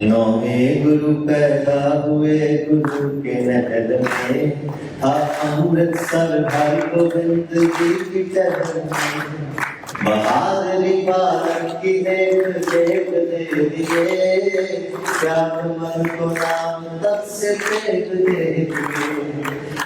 نو گرو پیدا ہوئے گرو کے نہر میں ہاں امرت سر بھائی کو بند جی کی ٹہر میں بہادری پالک کی دیکھ دیکھ دے دیے کیا من کو نام تک سے دیکھ دے دیے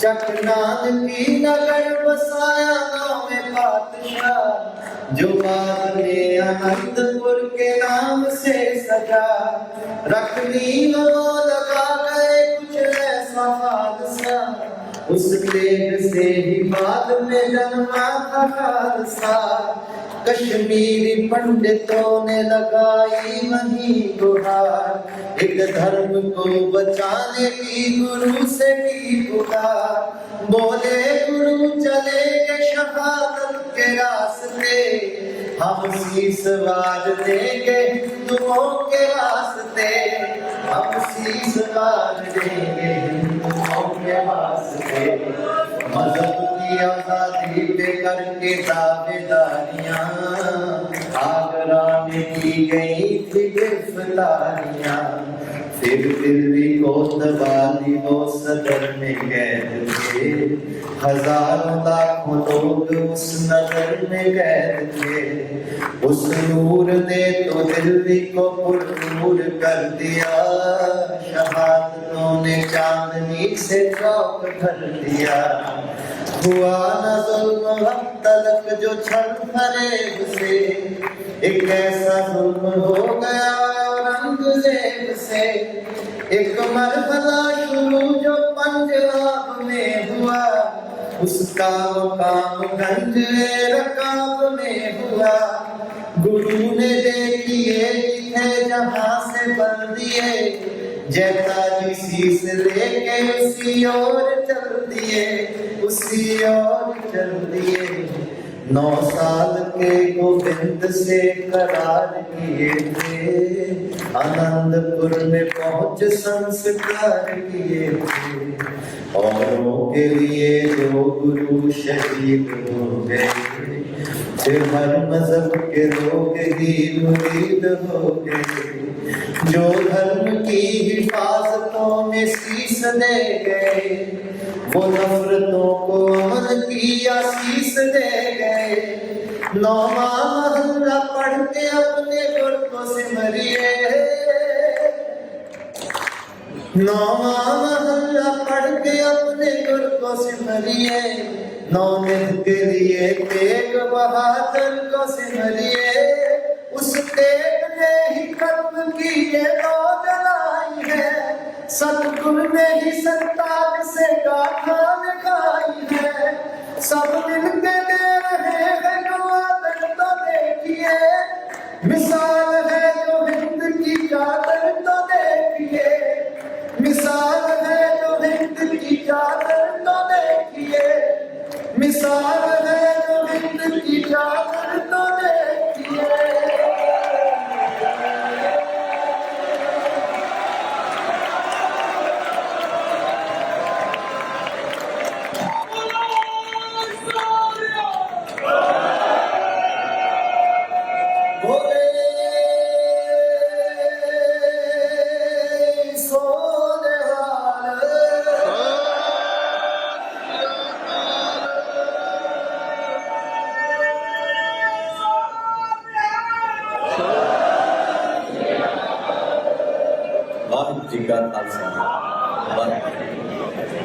ਚੱਕ ਨਾਨਕੀ ਨਗਰ ਵਸਾਇਆ ਨਾਮੇ ਪਾਤਸ਼ਾਹ? ਜੋ ਬਾਤ ਨੇ ਅਨੰਦਪੁਰ ਕੇ ਨਾਮ ਸੇ ਸਜਾ। ਰਖ ਨੀਲੋ ਲਗਾ ਗਏ ਕੁਛ ਐਸਾ ਹਾਦਸਾ। ਉਸ ਲੇਖ ਸੇ ਹੀ ਬਾਦ ਮੇ ਜਨਮਾ ਖਾਲਸਾ। کشمیری پنڈتوں نے لگائی وہی گہار ایک دھرم کو بچانے کی گرو سے کی پکار۔ بولے گرو، چلے گے شہادت کے راستے۔ ہم سی سوار دیں گے دعوں کے راستے۔ ہم سی سوار دیں گے دعوں کے راستے۔ مذہب کی آزادی پہ کر کے دعوے داریاں آگرہ میں کی گئی تھی فلاریاں۔ پھر پھر بھی کو دبالی وہ صدر میں قید تھے۔ ہزاروں لاکھوں لوگ اس نظر میں قید تھے۔ اس نور نے تو دل بھی کو پر نور کر دیا۔ شہادتوں نے چاندنی سے چوک بھر دیا۔ ہوا نظر ظلم ہم تلق جو چھل فریب سے، ایک ایسا ظلم ہو گیا رنگ زیب سے۔ ایک مرحلہ شروع جو پنجاب میں ہوا، اس کا مقام گنج رکاب میں ہوا۔ گرو نے دیکھیے تھے جہاں سے بن دیے جیتا جی سیس لے کے اسی اور چل دیے اسی اور چل نو سال کے گوبند سے قرار کیے تھے آنند پور میں پہنچ سنسکار کیے تھے اوروں کے لیے جو گرو شہید ہو گئے پھر ہر مذہب کے لوگ ہی مرید ہو گئے جو دھرم کی حفاظتوں میں سیس دے گئے وہ نفرتوں کو عمل کی آسیس دے گئے۔ نو محلہ پڑھ کے اپنے گرکو سے مریے۔ نو محلہ پڑھ کے اپنے گرکو سے مریے۔ نو مہت کے لیے تیگ بہادر کو سے مریے۔ ਸਭ ਮਿਲਦੇ ਨੇ ਰਹੇ ਮੈਨੂੰ ਆਦਤ ਤੋਂ ਦੇਖੀਏ। ਮਿਸਾਲ ਹੈ ਜੋ ਹਿੰਦ ਕੀ ਆਦਤ ਤੋਂ ਦੇਖੀਏ। ਮਿਸਾਲ ਹੈ ਜੋ ਹਿੰਦ ਕੀ ਆਦਤ ਤੋਂ ਦੇਖੀਏ। ਮਿਸਾਲ ਹੈ ਜੋ ਹਿੰਦ ਕੀ ਆਦਤ Bhakti ka Khalsa. Bhakti.